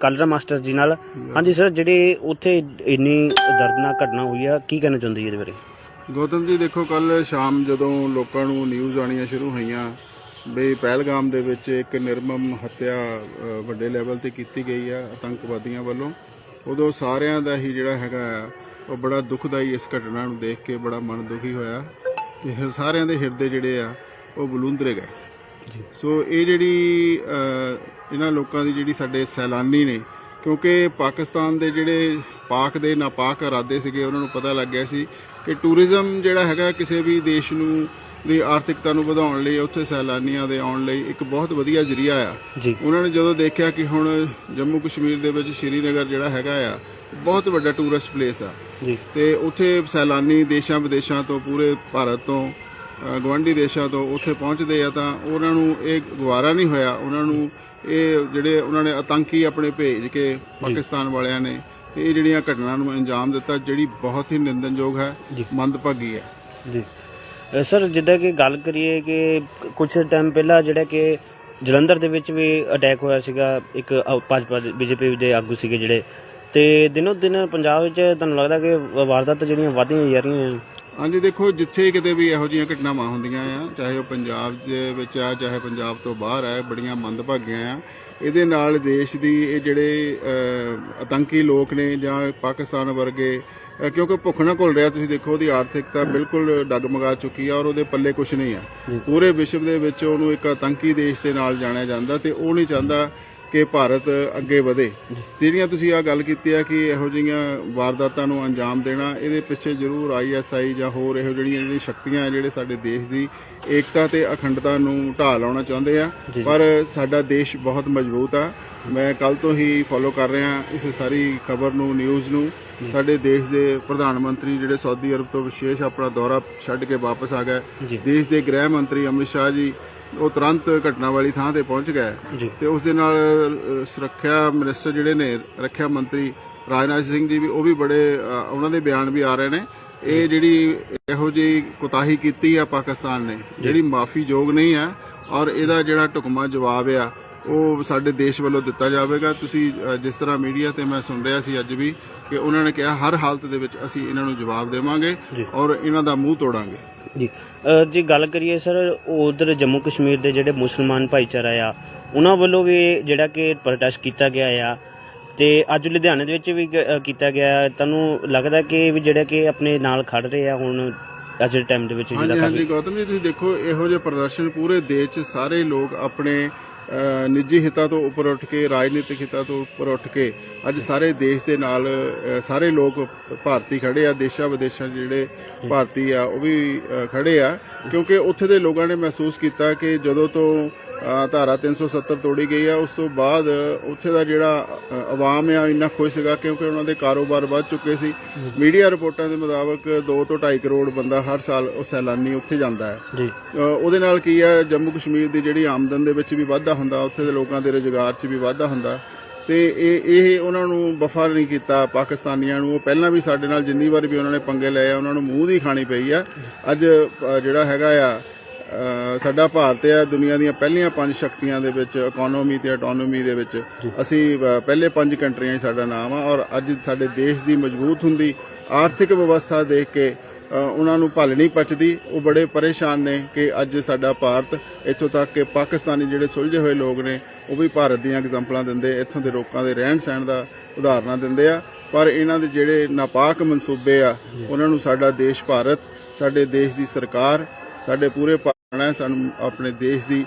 Kalra master ਜੀ ਨਾਲ। ਹਾਂਜੀ ਸਰ ਜਿਹੜੇ ਉੱਥੇ ਇੰਨੀ ਦਰਦਨਾਕ ਘਟਨਾ ਹੋਈ ਆ ਕੀ ਕਹਿਣਾ ਚਾਹੁੰਦੇ ਜੀ ਇਹਦੇ ਬਾਰੇ? ਗੌਤਮ ਜੀ ਦੇਖੋ ਕੱਲ ਸ਼ਾਮ ਜਦੋਂ ਲੋਕਾਂ ਨੂੰ ਨਿਊਜ਼ ਆਣੀਆਂ ਸ਼ੁਰੂ ਹੋਈਆਂ ਬਈ ਪਹਿਲਗਾਮ ਦੇ ਵਿੱਚ ਇੱਕ ਨਿਰਮਮ ਹੱਤਿਆ ਵੱਡੇ ਲੈਵਲ ਤੇ ਕੀਤੀ ਗਈ ਆ ਆਤੰਕਵਾਦੀਆਂ ਵੱਲੋਂ ਉਦੋਂ ਸਾਰਿਆਂ ਦਾ ਹੀ ਜਿਹੜਾ ਹੈਗਾ ਉਹ ਬੜਾ ਦੁਖਦਾਈ ਇਸ ਘਟਨਾ ਨੂੰ ਦੇਖ ਕੇ ਬੜਾ ਮਨ ਦੁਖੀ ਹੋਇਆ ਤੇ ਫਿਰ ਸਾਰਿਆਂ ਦੇ ਹਿਰਦੇ ਜਿਹੜੇ ਆ ਉਹ ਬਲੂੰਦਰੇ ਗਏ। ਸੋ ਇਹ ਜਿਹੜੀ ਇਹਨਾਂ ਲੋਕਾਂ ਦੀ ਜਿਹੜੀ ਸਾਡੇ ਸੈਲਾਨੀ ਨੇ ਕਿਉਂਕਿ ਪਾਕਿਸਤਾਨ ਦੇ ਜਿਹੜੇ ਪਾਕ ਦੇ ਨਾਪਾਕ ਇਰਾਦੇ ਸੀਗੇ ਉਹਨਾਂ ਨੂੰ ਪਤਾ ਲੱਗ ਗਿਆ ਸੀ ਕਿ ਟੂਰਿਜ਼ਮ ਜਿਹੜਾ ਹੈਗਾ ਕਿਸੇ ਵੀ ਦੇਸ਼ ਨੂੰ ਦੀ ਆਰਥਿਕਤਾ ਨੂੰ ਵਧਾਉਣ ਲਈ ਉੱਥੇ ਸੈਲਾਨੀਆਂ ਦੇ ਆਉਣ ਲਈ ਇੱਕ ਬਹੁਤ ਵਧੀਆ ਜ਼ਰੀਆ ਆ। ਉਹਨਾਂ ਨੇ ਜਦੋਂ ਦੇਖਿਆ ਕਿ ਹੁਣ ਜੰਮੂ ਕਸ਼ਮੀਰ ਦੇ ਵਿੱਚ ਸ਼੍ਰੀਨਗਰ ਜਿਹੜਾ ਹੈਗਾ ਆ ਬਹੁਤ ਵੱਡਾ ਟੂਰਿਸਟ ਪਲੇਸ ਆ। ਤੇ ਉੱਥੇ ਸੈਲਾਨੀ ਦੇਸ਼ਾਂ ਵਿਦੇਸ਼ਾਂ ਤੋਂ ਪੂਰੇ ਭਾਰਤ ਤੋਂ ਗਵਾਂਢੀ ਦੇਸ਼ਾਂ ਤੋਂ ਉੱਥੇ ਪਹੁੰਚਦੇ ਆ ਤਾਂ ਉਹਨਾਂ ਨੂੰ ਇਹ ਗਵਾਰਾ ਨਹੀਂ ਹੋਇਆ ਉਹਨਾਂ ਨੂੰ ਇਹ ਜਿਹੜੇ ਉਹਨਾਂ ਨੇ ਆਤੰਕੀ ਆਪਣੇ ਭੇਜ ਕੇ ਪਾਕਿਸਤਾਨ ਵਾਲਿਆਂ ਨੇ ਇਹ ਜਿਹੜੀਆਂ ਘਟਨਾ ਨੂੰ ਅੰਜਾਮ ਦਿੱਤਾ ਜਿਹੜੀ ਬਹੁਤ ਹੀ ਨਿੰਦਨਯੋਗ ਹੈ। ਮੰਦਭਾਗੀ ਹੈ। ਜੀ। ਸਰ ਜਿੱਦਾਂ ਕਿ ਗੱਲ ਕਰੀਏ ਕਿ ਕੁਝ ਟਾਈਮ ਪਹਿਲਾਂ ਜਿਹੜਾ ਕਿ ਜਲੰਧਰ ਦੇ ਵਿੱਚ ਵੀ ਅਟੈਕ ਹੋਇਆ ਸੀਗਾ ਇੱਕ ਭਾਜਪਾ ਬੀਜੇਪੀ ਦੇ ਆਗੂ ਸੀਗੇ ਜਿਹੜੇ। ਤੇ ਦਿਨੋ ਦਿਨ ਪੰਜਾਬ ਵਿੱਚ ਤੁਹਾਨੂੰ ਲੱਗਦਾ ਕਿ ਵਾਰਦਾਤਾਂ ਜਿਹੜੀਆਂ ਵਧਦੀਆਂ ਜਾ ਰਹੀਆਂ ਹਾਂਜੀ ਦੇਖੋ ਜਿੱਥੇ ਕਿਤੇ ਵੀ ਇਹੋ ਜਿਹੀਆਂ ਘਟਨਾਵਾਂ ਹੁੰਦੀਆਂ ਆ ਚਾਹੇ ਉਹ ਪੰਜਾਬ ਦੇ ਵਿੱਚ ਆ ਚਾਹੇ ਪੰਜਾਬ ਤੋਂ ਬਾਹਰ ਆ ਬੜੀਆਂ ਮੰਦਭਾਗੀਆਂ ਆ ਇਹਦੇ ਨਾਲ ਦੇਸ਼ ਦੀ ਇਹ ਜਿਹੜੇ ਆਤੰਕੀ ਲੋਕ ਨੇ ਜਾਂ ਪਾਕਿਸਤਾਨ ਵਰਗੇ ਕਿਉਂਕਿ ਭੁੱਖ ਨਾ ਘੁਲ ਰਿਹਾ ਤੁਸੀਂ ਦੇਖੋ ਉਹਦੀ ਆਰਥਿਕਤਾ ਬਿਲਕੁਲ ਡਗਮਗਾ ਚੁੱਕੀ ਆ ਔਰ ਉਹਦੇ ਪੱਲੇ ਕੁਝ ਨਹੀਂ ਆ। ਪੂਰੇ ਵਿਸ਼ਵ ਦੇ ਵਿੱਚ ਉਹਨੂੰ ਇੱਕ ਆਤੰਕੀ ਦੇਸ਼ ਦੇ ਨਾਲ ਜਾਣਿਆ ਜਾਂਦਾ ਤੇ ਉਹ ਨਹੀਂ ਚਾਹੁੰਦਾ ਕਿ ਭਾਰਤ ਅੱਗੇ ਵਧੇ। ਜਿਹੜੀਆਂ ਤੁਸੀਂ ਆ ਗੱਲ ਕੀਤੀ ਆ ਕਿ ਇਹੋ ਜਿਹੀਆਂ ਵਾਰਦਾਤਾਂ ਨੂੰ ਅੰਜਾਮ ਦੇਣਾ ਇਹਦੇ ਪਿੱਛੇ ਜ਼ਰੂਰ ਆਈਐਸਆਈ ਜਾਂ ਹੋਰ ਇਹੋ ਜਿਹੜੀਆਂ ਜਿਹੜੀਆਂ ਸ਼ਕਤੀਆਂ ਆ ਜਿਹੜੇ ਸਾਡੇ ਦੇਸ਼ ਦੀ ਏਕਤਾ ਤੇ ਅਖੰਡਤਾ ਨੂੰ ਢਾਹ ਲਾਉਣਾ ਚਾਹੁੰਦੇ ਆ। ਪਰ ਸਾਡਾ ਦੇਸ਼ ਬਹੁਤ ਮਜ਼ਬੂਤ ਆ। ਮੈਂ ਕੱਲ ਤੋਂ ਹੀ ਫੋਲੋ ਕਰ ਰਿਹਾ ਇਸ ਸਾਰੀ ਖਬਰ ਨੂੰ ਨਿਊਜ਼ ਨੂੰ। ਸਾਡੇ ਦੇਸ਼ ਦੇ ਪ੍ਰਧਾਨ ਮੰਤਰੀ ਜਿਹੜੇ ਸਾਊਦੀ ਅਰਬ ਤੋਂ ਵਿਸ਼ੇਸ਼ ਆਪਣਾ ਦੌਰਾ ਛੱਡ ਕੇ ਵਾਪਸ ਆ ਗਏ। ਦੇਸ਼ ਦੇ ਗ੍ਰਹਿ ਮੰਤਰੀ ਅਮਿਤ ਸ਼ਾਹ ਜੀ ਉਹ ਤੁਰੰਤ ਘਟਨਾ ਵਾਲੀ ਥਾਂ ਤੇ ਪਹੁੰਚ ਗਏ ਜੀ। ਤੇ ਉਸ ਦੇ ਨਾਲ ਸੁਰੱਖਿਆ ਮਿਨਿਸਟਰ ਜਿਹੜੇ ਨੇ ਰੱਖਿਆ ਮੰਤਰੀ ਰਾਜਨਾਥ ਸਿੰਘ ਜੀ ਵੀ ਉਹ ਵੀ ਬੜੇ ਉਹਨਾਂ ਦੇ ਬਿਆਨ ਵੀ ਆ ਰਹੇ ਨੇ। ਇਹ ਜਿਹੜੀ ਇਹੋ ਜਿਹੀ ਕੁਤਾਹੀ ਕੀਤੀ ਆ ਪਾਕਿਸਤਾਨ ਨੇ ਜਿਹੜੀ ਮਾਫੀ ਯੋਗ ਨਹੀਂ ਆ ਔਰ ਇਹਦਾ ਜਿਹੜਾ ਟੁਕਮਾ ਜਵਾਬ ਆ ਉਹ ਸਾਡੇ ਦੇਸ਼ ਵੱਲੋਂ ਦਿੱਤਾ ਜਾਵੇਗਾ। ਤੁਸੀਂ ਜਿਸ ਤਰ੍ਹਾਂ ਮੀਡੀਆ ਤੇ ਮੈਂ ਸੁਣ ਰਿਹਾ ਸੀ ਅੱਜ ਵੀ ਕਿ ਉਹਨਾਂ ਨੇ ਕਿਹਾ ਹਰ ਹਾਲਤ ਦੇ ਵਿੱਚ ਅਸੀਂ ਇਹਨਾਂ ਨੂੰ ਜਵਾਬ ਦੇਵਾਂਗੇ ਔਰ ਇਹਨਾਂ ਦਾ ਮੂੰਹ ਤੋੜਾਂਗੇ। ਜੀ। ਅ, ਜੇ ਗੱਲ ਕਰੀਏ ਸਰ ਉਧਰ ਜੰਮੂ ਕਸ਼ਮੀਰ ਦੇ ਜਿਹੜੇ ਮੁਸਲਮਾਨ ਭਾਈਚਾਰਾ ਆ ਉਹਨਾਂ ਵੱਲੋਂ ਵੀ ਜਿਹੜਾ ਕਿ ਪ੍ਰੋਟੈਸਟ ਕੀਤਾ ਗਿਆ ਆ। ਤੇ ਅੱਜ ਲੁਧਿਆਣੇ ਦੇ ਵਿੱਚ ਵੀ ਕ- ਅ, ਕੀਤਾ ਗਿਆ। ਤੁਹਾਨੂੰ ਲੱਗਦਾ ਕਿ ਵੀ ਜਿਹੜਾ ਕਿ ਆਪਣੇ ਨਾਲ ਖੜ ਰਹੇ ਆ ਹੁਣ ਅੱਜ ਦੇ ਟਾਈਮ ਦੇ ਵਿੱਚ ਜਿਹੜਾ ਹਾਂਜੀ ਹਾਂਜੀ ਗੌਤਮ ਜੀ ਤੁਸੀਂ ਦੇਖੋ ਇਹੋ ਜਿਹੇ ਪ੍ਰਦਰਸ਼ਨ ਪੂਰੇ ਦੇਸ਼ 'ਚ ਸਾਰੇ ਲੋਕ ਆਪਣੇ ਨਿੱਜੀ ਹਿੱਤਾਂ ਤੋਂ ਉੱਪਰ ਉੱਠ ਕੇ ਰਾਜਨੀਤਿਕ ਹਿੱਤਾਂ ਤੋਂ ਉੱਪਰ ਉੱਠ ਕੇ ਅੱਜ ਸਾਰੇ ਦੇਸ਼ ਦੇ ਨਾਲ ਸਾਰੇ ਲੋਕ ਭਾਰਤੀ ਖੜੇ ਆ ਦੇਸ਼ਾਂ ਵਿਦੇਸ਼ਾਂ ਜਿਹੜੇ ਭਾਰਤੀ ਆ ਉਹ ਵੀ ਖੜੇ ਆ। ਕਿਉਂਕਿ ਉੱਥੇ ਦੇ ਲੋਕਾਂ ਨੇ ਮਹਿਸੂਸ ਕੀਤਾ ਕਿ ਜਦੋਂ ਤੋਂ ਧਾਰਾ 370 ਤੋੜੀ ਗਈ ਆ ਉਸ ਤੋਂ ਬਾਅਦ ਉੱਥੇ ਦਾ ਜਿਹੜਾ ਆਵਾਮ ਆ ਇੰਨਾ ਖੁਸ਼ ਸੀਗਾ ਕਿਉਂਕਿ ਉਹਨਾਂ ਦੇ ਕਾਰੋਬਾਰ ਵੱਧ ਚੁੱਕੇ ਸੀ। ਮੀਡੀਆ ਰਿਪੋਰਟਾਂ ਦੇ ਮੁਤਾਬਕ 2 ਤੋਂ 2.5 ਕਰੋੜ ਬੰਦਾ ਹਰ ਸਾਲ ਉਹ ਸੈਲਾਨੀ ਉੱਥੇ ਜਾਂਦਾ ਹੈ। ਜੀ। ਉਹਦੇ ਨਾਲ ਕੀ ਹੈ ਜੰਮੂ ਕਸ਼ਮੀਰ ਦੀ ਜਿਹੜੀ ਆਮਦਨ ਦੇ ਵਿੱਚ ਵੀ ਵਾਧਾ ਹੁੰਦਾ ਉੱਥੇ ਦੇ ਲੋਕਾਂ ਦੇ ਰੁਜ਼ਗਾਰ 'ਚ ਵੀ ਵਾਧਾ ਹੁੰਦਾ। ਤੇ ਇਹ ਇਹ ਉਹਨਾਂ ਨੂੰ ਵਫਾ ਨਹੀਂ ਕੀਤਾ ਪਾਕਿਸਤਾਨੀਆਂ ਨੂੰ। ਉਹ ਪਹਿਲਾਂ ਵੀ ਸਾਡੇ ਨਾਲ ਜਿੰਨੀ ਵਾਰ ਵੀ ਉਹਨਾਂ ਨੇ ਪੰਗੇ ਲਏ ਆ ਉਹਨਾਂ ਨੂੰ ਮੂੰਹ ਦੀ ਖਾਣੀ ਪਈ ਆ। ਅੱਜ ਜਿਹੜਾ ਹੈਗਾ ਆ ਸਾਡਾ ਭਾਰਤ ਆ ਦੁਨੀਆ ਦੀਆਂ ਪਹਿਲੀਆਂ ਪੰਜ ਸ਼ਕਤੀਆਂ ਦੇ ਵਿੱਚ ਇਕਨੋਮੀ ਤੇ ਆਟੋਨੋਮੀ ਦੇ ਵਿੱਚ। ਅਸੀਂ ਪਹਿਲੇ ਪੰਜ ਕੰਟਰੀਆਂ 'ਚ ਸਾਡਾ ਨਾਮ ਆ ਔਰ ਅੱਜ ਸਾਡੇ ਦੇਸ਼ ਦੀ ਮਜ਼ਬੂਤ ਹੁੰਦੀ ਆਰਥਿਕ ਵਿਵਸਥਾ ਦੇਖ ਕੇ ਉਹਨਾਂ ਨੂੰ ਭਲ ਨਹੀਂ ਪਚਦੀ ਉਹ ਬੜੇ ਪਰੇਸ਼ਾਨ ਨੇ ਕਿ ਅੱਜ ਸਾਡਾ ਭਾਰਤ, ਇੱਥੋਂ ਤੱਕ ਕਿ ਪਾਕਿਸਤਾਨੀ ਜਿਹੜੇ ਸੁਲਝੇ ਹੋਏ ਲੋਕ ਨੇ, ਉਹ ਵੀ ਭਾਰਤ ਦੀਆਂ ਐਗਜ਼ਾਮਪਲਾਂ ਦਿੰਦੇ, ਇੱਥੋਂ ਦੇ ਲੋਕਾਂ ਦੇ ਰਹਿਣ ਸਹਿਣ ਦਾ ਉਦਾਹਰਨਾਂ ਦਿੰਦੇ ਆ। ਪਰ ਇਹਨਾਂ ਦੇ ਜਿਹੜੇ ਨਾਪਾਕ ਮਨਸੂਬੇ ਆ, ਉਹਨਾਂ ਨੂੰ ਸਾਡਾ ਦੇਸ਼ ਭਾਰਤ, ਸਾਡੇ ਦੇਸ਼ ਦੀ ਸਰਕਾਰ, ਸਾਡੇ ਪੂਰੇ ਭਾਰਤ ਹੈ ਸਾਨੂੰ ਆਪਣੇ ਦੇਸ਼ ਦੀ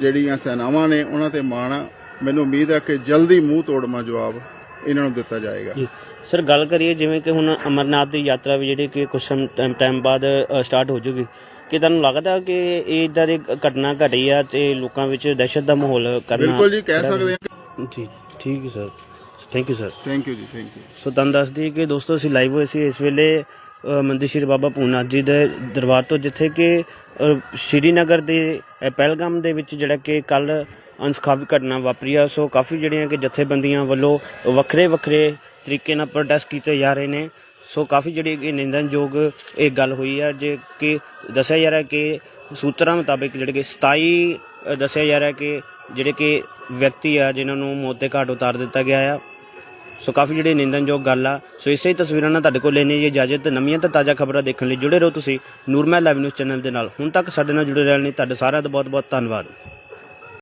ਜਿਹੜੀਆਂ ਸੈਨਾਵਾਂ ਨੇ, ਉਹਨਾਂ ਤੇ ਮਾਣ ਆ। ਮੈਨੂੰ ਉਮੀਦ ਹੈ ਕਿ ਜਲਦੀ ਮੂੰਹ ਤੋੜਮਾ ਜਵਾਬ ਇਹਨਾਂ ਨੂੰ ਦਿੱਤਾ ਜਾਏਗਾ। ਸਰ ਗੱਲ ਕਰੀਏ ਜਿਵੇਂ ਕਿ ਹੁਣ ਅਮਰਨਾਥ ਦੀ ਯਾਤਰਾ ਵੀ ਜਿਹੜੀ ਕਿ ਕੁਝ ਟਾਈਮ ਬਾਅਦ ਸਟਾਰਟ ਹੋ ਜੂਗੀ ਕਿ ਤੁਹਾਨੂੰ ਲੱਗਦਾ ਕਿ ਇਹ ਇਦਾਂ ਦੀ ਘਟਨਾ ਘਟੀ ਆ ਤੇ ਲੋਕਾਂ ਵਿੱਚ ਦਹਿਸ਼ਤ ਦਾ ਮਾਹੌਲ ਕਰਨਾ ਬਿਲਕੁਲ ਜੀ ਕਹਿ ਸਕਦੇ ਹਾਂ ਜੀ ਠੀਕ ਹੈ sir. Thank you sir thank you ਜੀ ਥੈਂਕ ਯੂ ਸੋ ਤੁਹਾਨੂੰ ਦੱਸ ਦਈਏ ਕਿ ਦੋਸਤੋ ਅਸੀਂ ਲਾਈਵ ਹੋਏ ਸੀ ਇਸ ਵੇਲੇ ਮੰਦਿਰ ਸ਼੍ਰੀ ਬਾਬਾ ਪੂਨਾਥ ਜੀ ਦੇ ਦਰਬਾਰ ਤੋਂ ਜਿੱਥੇ ਕਿ ਸ਼੍ਰੀਨਗਰ ਦੇ ਪਹਿਲਗਾਮ ਦੇ ਵਿੱਚ ਜਿਹੜਾ ਕਿ ਕੱਲ ਅਨਸਖਾਵੀ ਘਟਨਾ ਵਾਪਰੀ ਆ। ਸੋ ਕਾਫੀ ਜਿਹੜੀਆਂ ਕਿ ਜਥੇਬੰਦੀਆਂ ਵੱਲੋਂ ਵੱਖਰੇ ਵੱਖਰੇ ਤਰੀਕੇ ਨਾਲ ਪ੍ਰੋਟੈਸਟ ਕੀਤੇ ਜਾ ਰਹੇ ਨੇ। ਸੋ ਕਾਫੀ ਜਿਹੜੀ ਇਹ ਨਿੰਦਨਯੋਗ ਇਹ ਗੱਲ ਹੋਈ ਆ। ਜੇ ਕਿ ਦੱਸਿਆ ਜਾ ਰਿਹਾ ਕਿ ਸੂਤਰਾਂ ਮੁਤਾਬਕ ਜਿਹੜੇ ਕਿ 27 ਦੱਸਿਆ ਜਾ ਰਿਹਾ ਕਿ ਜਿਹੜੇ ਕਿ ਵਿਅਕਤੀ ਆ, ਜਿਨ੍ਹਾਂ ਨੂੰ ਮੌਤ ਦੇ ਘਾਟ ਉਤਾਰ ਦਿੱਤਾ ਗਿਆ ਆ। ਸੋ ਕਾਫੀ ਜਿਹੜੀ ਨਿੰਦਨਯੋਗ ਗੱਲ ਆ। ਸੋ ਇਸੇ ਹੀ ਤਸਵੀਰਾਂ ਨਾਲ ਤੁਹਾਡੇ ਕੋਲ ਲੈਣੀ ਜੀ ਇਜਾਜ਼ਤ। ਨਵੀਆਂ ਤੇ ਤਾਜ਼ਾ ਖਬਰਾਂ ਦੇਖਣ ਲਈ ਜੁੜੇ ਰਹੋ ਤੁਸੀਂ ਨੂਰਮਹਿਲ ਲਾਈਵ ਨਿਊਜ਼ ਚੈਨਲ ਦੇ ਨਾਲ। ਹੁਣ ਤੱਕ ਸਾਡੇ ਨਾਲ ਜੁੜੇ ਰਹਿਣ ਲਈ ਤੁਹਾਡੇ ਸਾਰਿਆਂ ਦਾ ਬਹੁਤ ਬਹੁਤ ਧੰਨਵਾਦ।